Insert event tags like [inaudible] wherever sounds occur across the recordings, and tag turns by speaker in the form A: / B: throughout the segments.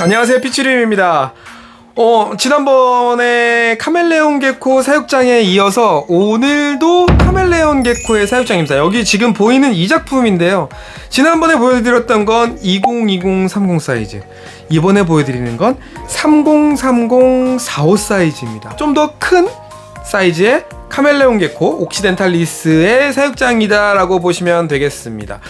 A: 안녕하세요 피치림입니다. 어 지난번에 카멜레온 개코 사육장에 이어서 오늘도 카멜레온 개코의 사육장입니다. 여기 지금 보이는 이 작품인데요. 지난번에 보여드렸던 건 2020-30 사이즈 이번에 보여드리는 건 3030-45 사이즈입니다. 좀 더 큰 사이즈의 카멜레온 개코 옥시덴탈리스의 사육장이다 라고 보시면 되겠습니다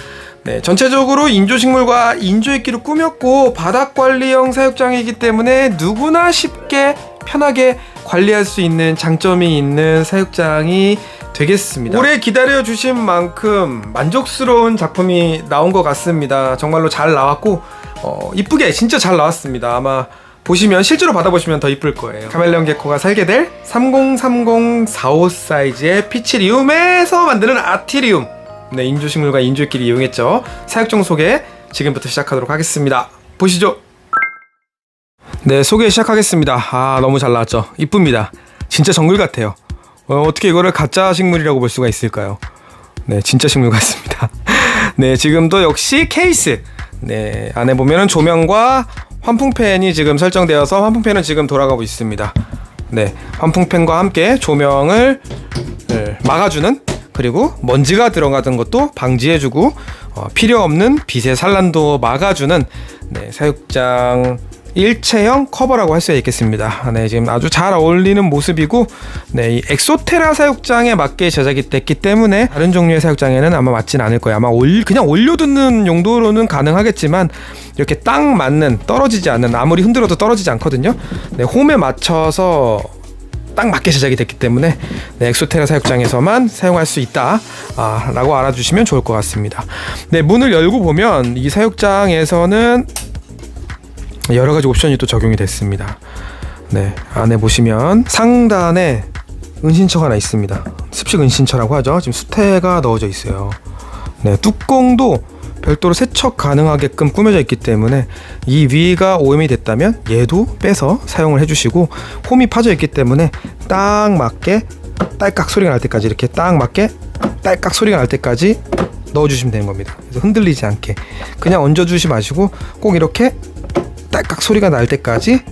A: 네, 전체적으로 인조식물과 인조이끼로 꾸몄고 바닥 관리형 사육장이기 때문에 누구나 쉽게 편하게 관리할 수 있는 장점이 있는 사육장이 되겠습니다. 오래 기다려 주신 만큼 만족스러운 작품이 나온 것 같습니다. 정말로 잘 나왔고 어, 이쁘게 진짜 잘 나왔습니다. 아마 보시면 실제로 받아보시면 더 이쁠 거예요. 카멜레온 개코가 살게 될 303045 사이즈의 피치리움에서 만드는 아티리움 네, 인조식물과 인조끼리 이용했죠. 사육종 소개 지금부터 시작하도록 하겠습니다. 보시죠. 네, 소개 시작하겠습니다. 아, 너무 잘 나왔죠. 이쁩니다. 진짜 정글 같아요. 어, 어떻게 이거를 가짜 식물이라고 볼 수가 있을까요? 네, 진짜 식물 같습니다. [laughs] 네, 지금도 역시 케이스. 네, 안에 보면은 조명과 환풍팬이 지금 설정되어서 환풍팬은 지금 돌아가고 있습니다. 네, 환풍팬과 함께 조명을 네, 막아주는 그리고 먼지가 들어가던 것도 방지해주고 어, 필요 없는 빛의 산란도 막아주는 네, 사육장 일체형 커버라고 할 수 있겠습니다. 네, 지금 아주 잘 어울리는 모습이고, 네, 이 엑소테라 사육장에 맞게 제작이 됐기 때문에 다른 종류의 사육장에는 아마 맞진 않을 거예요. 아마 올, 그냥 올려두는 용도로는 가능하겠지만 이렇게 딱 맞는 떨어지지 않는 아무리 흔들어도 떨어지지 않거든요. 네, 홈에 맞춰서 딱 맞게 제작이 됐기 때문에 네, 엑소테라 사육장에서만 사용할 수 있다 아, 라고 알아주시면 좋을 것 같습니다. 네 문을 열고 보면 이 사육장에서는 여러 가지 옵션이 또 적용이 됐습니다. 네 안에 보시면 상단에 은신처가 하나 있습니다. 습식 은신처라고 하죠. 지금 수태가 넣어져 있어요. 네 뚜껑도 별도로 세척 가능하게끔 꾸며져 있기 때문에 이 위가 오염이 됐다면 얘도 빼서 사용을 해주시고 홈이 파져 있기 때문에 딱 맞게 딸깍 소리가 날 때까지 이렇게 딱 맞게 딸깍 소리가 날 때까지 넣어주시면 되는 겁니다. 그래서 흔들리지 않게 그냥 얹어주시 마시고 꼭 이렇게 딸깍 소리가 날 때까지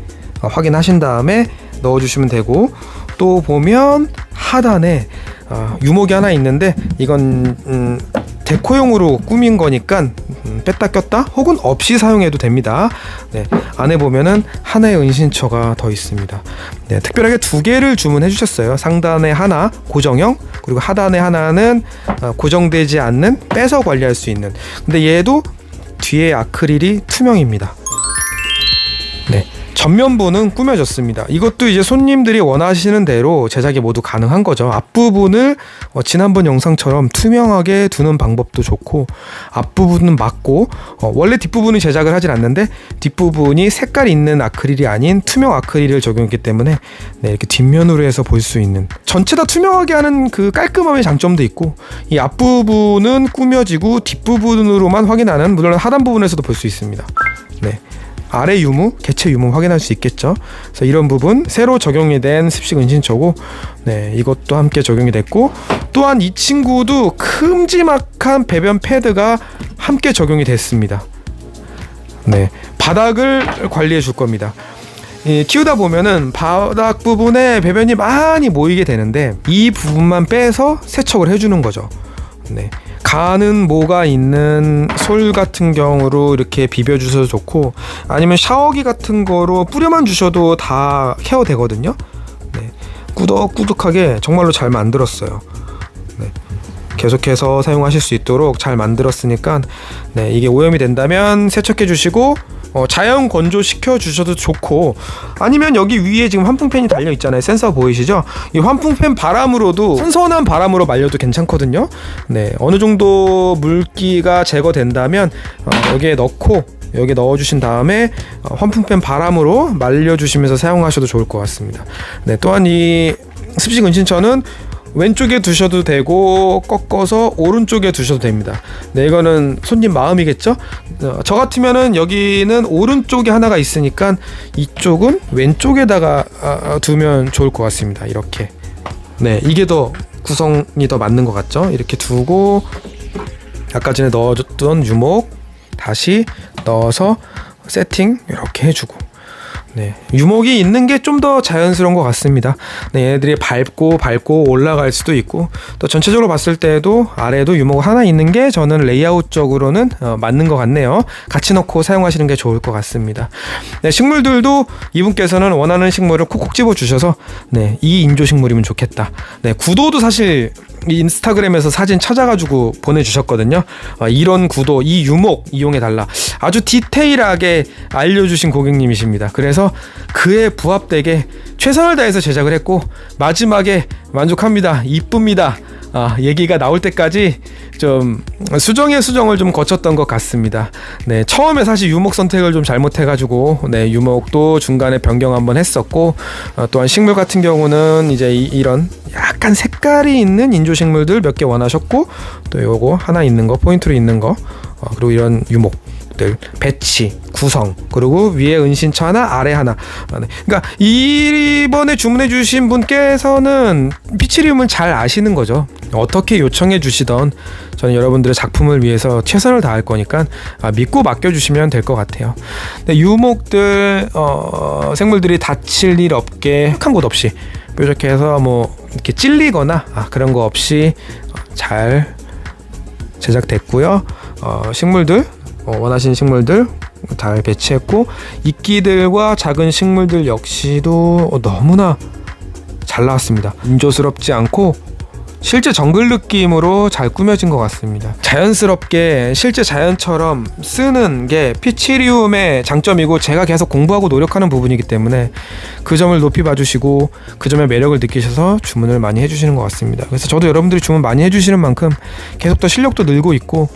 A: 어, 확인하신 다음에 넣어주시면 되고 또 보면 하단에 어, 유목이 하나 있는데 이건 음, 데코용으로 꾸민 거니까 음, 뺐다 꼈다 혹은 없이 사용해도 됩니다. 네, 안에 보면은 하나의 은신처가 더 있습니다. 네, 특별하게 두 개를 주문해 주셨어요. 상단에 하나 고정형 그리고 하단에 하나는 어, 고정되지 않는 빼서 관리할 수 있는. 근데 얘도 뒤에 아크릴이 투명입니다. 네. 전면부는 꾸며졌습니다. 이것도 이제 손님들이 원하시는 대로 제작이 모두 가능한 거죠. 앞부분을 어, 지난번 영상처럼 투명하게 두는 방법도 좋고 앞부분은 막고 어, 원래 뒷부분이 제작을 하진 않는데 뒷부분이 색깔 있는 아크릴이 아닌 투명 아크릴을 적용했기 때문에 네, 이렇게 뒷면으로 해서 볼 수 있는 전체 다 투명하게 하는 그 깔끔함의 장점도 있고 이 앞부분은 꾸며지고 뒷부분으로만 확인하는 물론 하단 부분에서도 볼 수 있습니다. 네. 아래 유무, 개체 유무 확인할 수 있겠죠. 그래서 이런 부분 새로 적용이 된 습식 은신처고, 네 이것도 함께 적용이 됐고, 또한 이 친구도 큼지막한 배변 패드가 함께 적용이 됐습니다. 네 바닥을 관리해 줄 겁니다. 이 키우다 보면은 바닥 부분에 배변이 많이 모이게 되는데 이 부분만 빼서 세척을 해주는 거죠. 네. 가는 모가 있는 솔 같은 경우로 이렇게 비벼 주셔도 좋고 아니면 샤워기 같은 거로 뿌려만 주셔도 다 케어 되거든요. 네. 꾸덕꾸덕하게 정말로 잘 만들었어요. 네. 계속해서 사용하실 수 있도록 잘 만들었으니까 네, 이게 오염이 된다면 세척해 주시고 어, 자연 건조 시켜 주셔도 좋고 아니면 여기 위에 지금 환풍팬이 달려 있잖아요. 센서 보이시죠? 이 환풍팬 바람으로도 선선한 바람으로 말려도 괜찮거든요. 네 어느 정도 물기가 제거된다면 어, 여기에 넣고 여기 넣어주신 다음에 어, 환풍팬 바람으로 말려주시면서 사용하셔도 좋을 것 같습니다. 네 또한 이 습식 은신처는 왼쪽에 두셔도 되고 꺾어서 오른쪽에 두셔도 됩니다. 네, 이거는 손님 마음이겠죠? 어, 저 같으면은 여기는 오른쪽에 하나가 있으니까 이쪽은 왼쪽에다가 아, 두면 좋을 것 같습니다. 이렇게. 네, 이게 더 구성이 더 맞는 것 같죠? 이렇게 두고 아까 전에 넣어줬던 유목 다시 넣어서 세팅 이렇게 해주고 네, 유목이 있는 게 좀 더 자연스러운 것 같습니다. 네, 얘네들이 밟고 밟고 올라갈 수도 있고 또 전체적으로 봤을 때도 아래에도 유목 하나 있는 게 저는 레이아웃적으로는 어, 맞는 것 같네요. 같이 넣고 사용하시는 게 좋을 것 같습니다. 네, 식물들도 이분께서는 원하는 식물을 콕콕 집어 주셔서 네, 이 인조 식물이면 좋겠다. 네, 구도도 사실 이 인스타그램에서 사진 찾아가지고 보내주셨거든요. 어, 이런 구도, 이 유목 이용해 달라. 아주 디테일하게 알려주신 고객님이십니다. 그래서 그에 부합되게 최선을 다해서 제작을 했고 마지막에 만족합니다. 이쁩니다. 아, 얘기가 나올 때까지 좀 수정의 수정을 좀 거쳤던 것 같습니다. 네, 처음에 사실 유목 선택을 좀 잘못해가지고 네, 유목도 중간에 변경 한번 했었고 어, 또한 식물 같은 경우는 이제 이, 런 약간 색깔이 있는 인조 식물들 몇 개 원하셨고 또 요거 하나 있는 거 포인트로 있는 거 어, 그리고 이런 유목 들 배치 구성 그리고 위에 은신처 하나 아래 하나 아, 네. 그러니까 이번에 주문해 주신 분께서는 피치리움을 잘 아시는 거죠 어떻게 요청해 주시던 저는 여러분들의 작품을 위해서 최선을 다할 거니까 아, 믿고 맡겨 주시면 될 것 같아요 유목들 어, 생물들이 다칠 일 없게 한 곳 없이 뾰족해 해서 뭐 이렇게 찔리거나 아, 그런 거 없이 잘 제작됐고요 어, 식물들 어, 원하시는 식물들 잘 배치했고 이끼들과 작은 식물들 역시도 어, 너무나 잘 나왔습니다. 인조스럽지 않고 실제 정글 느낌으로 잘 꾸며진 것 같습니다. 자연스럽게 실제 자연처럼 쓰는 게 피치리움의 장점이고 제가 계속 공부하고 노력하는 부분이기 때문에 그 점을 높이 봐주시고 그 점의 매력을 느끼셔서 주문을 많이 해주시는 것 같습니다. 그래서 저도 여러분들이 주문 많이 해주시는 만큼 계속 더 실력도 늘고 있고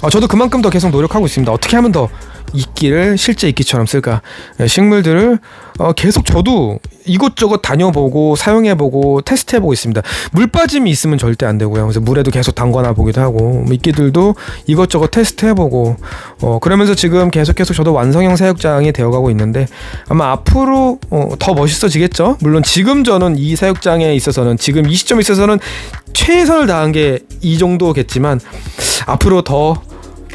A: 어, 저도 그만큼 더 계속 노력하고 있습니다. 어떻게 하면 더 이끼를 실제 이끼처럼 쓸까? 네, 식물들을 어, 계속 저도 이곳저곳 다녀보고 사용해보고 테스트해보고 있습니다. 물 빠짐이 있으면 절대 안 되고요. 그래서 물에도 계속 담궈놔 보기도 하고 이끼들도 이것저것 테스트해보고 어, 그러면서 지금 계속 계속 저도 완성형 사육장이 되어가고 있는데 아마 앞으로 어, 더 멋있어지겠죠. 물론 지금 저는 이 사육장에 있어서는 지금 이 시점에 있어서는 최선을 다한 게 이 정도겠지만 앞으로 더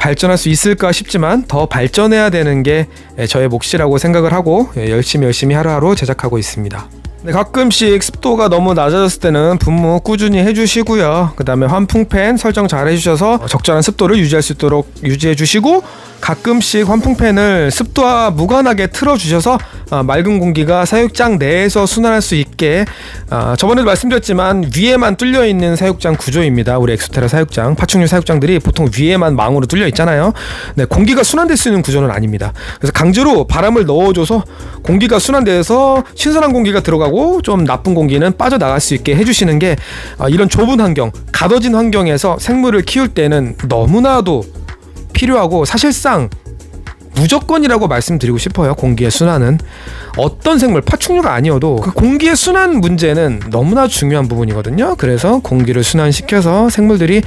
A: 발전할 수 있을까 싶지만 더 발전해야 되는 게 저의 몫이라고 생각을 하고 열심히 열심히 하루하루 제작하고 있습니다. 네, 가끔씩 습도가 너무 낮아졌을 때는 분무 꾸준히 해주시고요. 그 다음에 환풍팬 설정 잘 해주셔서 적절한 습도를 유지할 수 있도록 유지해 주시고 가끔씩 환풍팬을 습도와 무관하게 틀어주셔서 어, 맑은 공기가 사육장 내에서 순환할 수 있게 어, 저번에도 말씀드렸지만 위에만 뚫려 있는 사육장 구조입니다. 우리 엑소테라 사육장 파충류 사육장들이 보통 위에만 망으로 뚫려 있잖아요. 네, 공기가 순환될 수 있는 구조는 아닙니다. 그래서 강제로 바람을 넣어줘서 공기가 순환돼서 신선한 공기가 들어가고 좀 나쁜 공기는 빠져나갈 수 있게 해주시는 게 어, 이런 좁은 환경, 가둬진 환경에서 생물을 키울 때는 너무나도 필요하고 사실상 무조건이라고 말씀드리고 싶어요. 공기의 순환은 어떤 생물 파충류가 아니어도 그 공기의 순환 문제는 너무나 중요한 부분이거든요. 그래서 공기를 순환시켜서 생물들이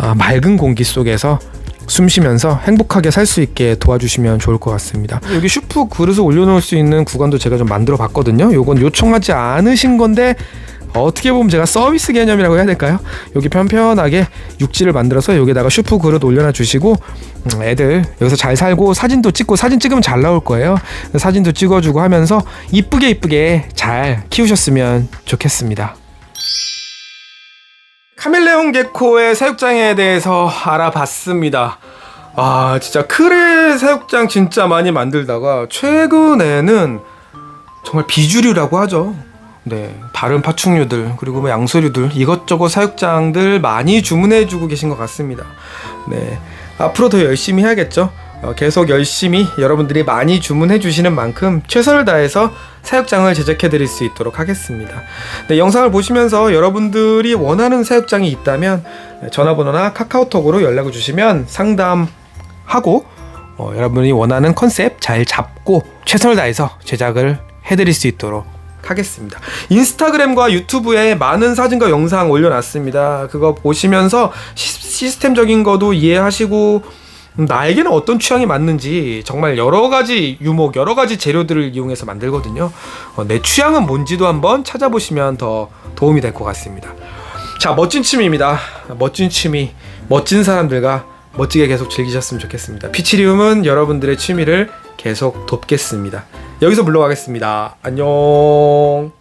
A: 어, 맑은 공기 속에서 숨 쉬면서 행복하게 살 수 있게 도와주시면 좋을 것 같습니다. 여기 슈프 그릇을 올려놓을 수 있는 구간도 제가 좀 만들어 봤거든요. 요건 요청하지 않으신 건데 어떻게 보면 제가 서비스 개념이라고 해야 될까요? 여기 편편하게 육지를 만들어서 여기다가 슈프 그릇 올려놔 주시고 음, 애들 여기서 잘 살고 사진도 찍고 사진 찍으면 잘 나올 거예요. 사진도 찍어주고 하면서 이쁘게 이쁘게 잘 키우셨으면 좋겠습니다. 카멜레온 개코의 사육장에 대해서 알아봤습니다. 아 진짜 크레 사육장 진짜 많이 만들다가 최근에는 정말 비주류라고 하죠. 네, 다른 파충류들 그리고 뭐 양서류들 이것저것 사육장들 많이 주문해주고 계신 것 같습니다. 네, 앞으로 더 열심히 해야겠죠. 어, 계속 열심히 여러분들이 많이 주문해 주시는 만큼 최선을 다해서 사육장을 제작해 드릴 수 있도록 하겠습니다. 네, 영상을 보시면서 여러분들이 원하는 사육장이 있다면 전화번호나 카카오톡으로 연락을 주시면 상담하고 어, 여러분이 원하는 컨셉 잘 잡고 최선을 다해서 제작을 해드릴 수 있도록 하겠습니다. 인스타그램과 유튜브에 많은 사진과 영상 올려놨습니다. 그거 보시면서 시, 스템적인 것도 이해하시고 음, 나에게는 어떤 취향이 맞는지 정말 여러 가지 유목, 여러 가지 재료들을 이용해서 만들거든요. 어, 내 취향은 뭔지도 한번 찾아보시면 더 도움이 될 것 같습니다. 자, 멋진 취미입니다. 멋진 취미, 멋진 사람들과 멋지게 계속 즐기셨으면 좋겠습니다. 피치리움은 여러분들의 취미를 계속 돕겠습니다. 여기서 물러가겠습니다. 안녕.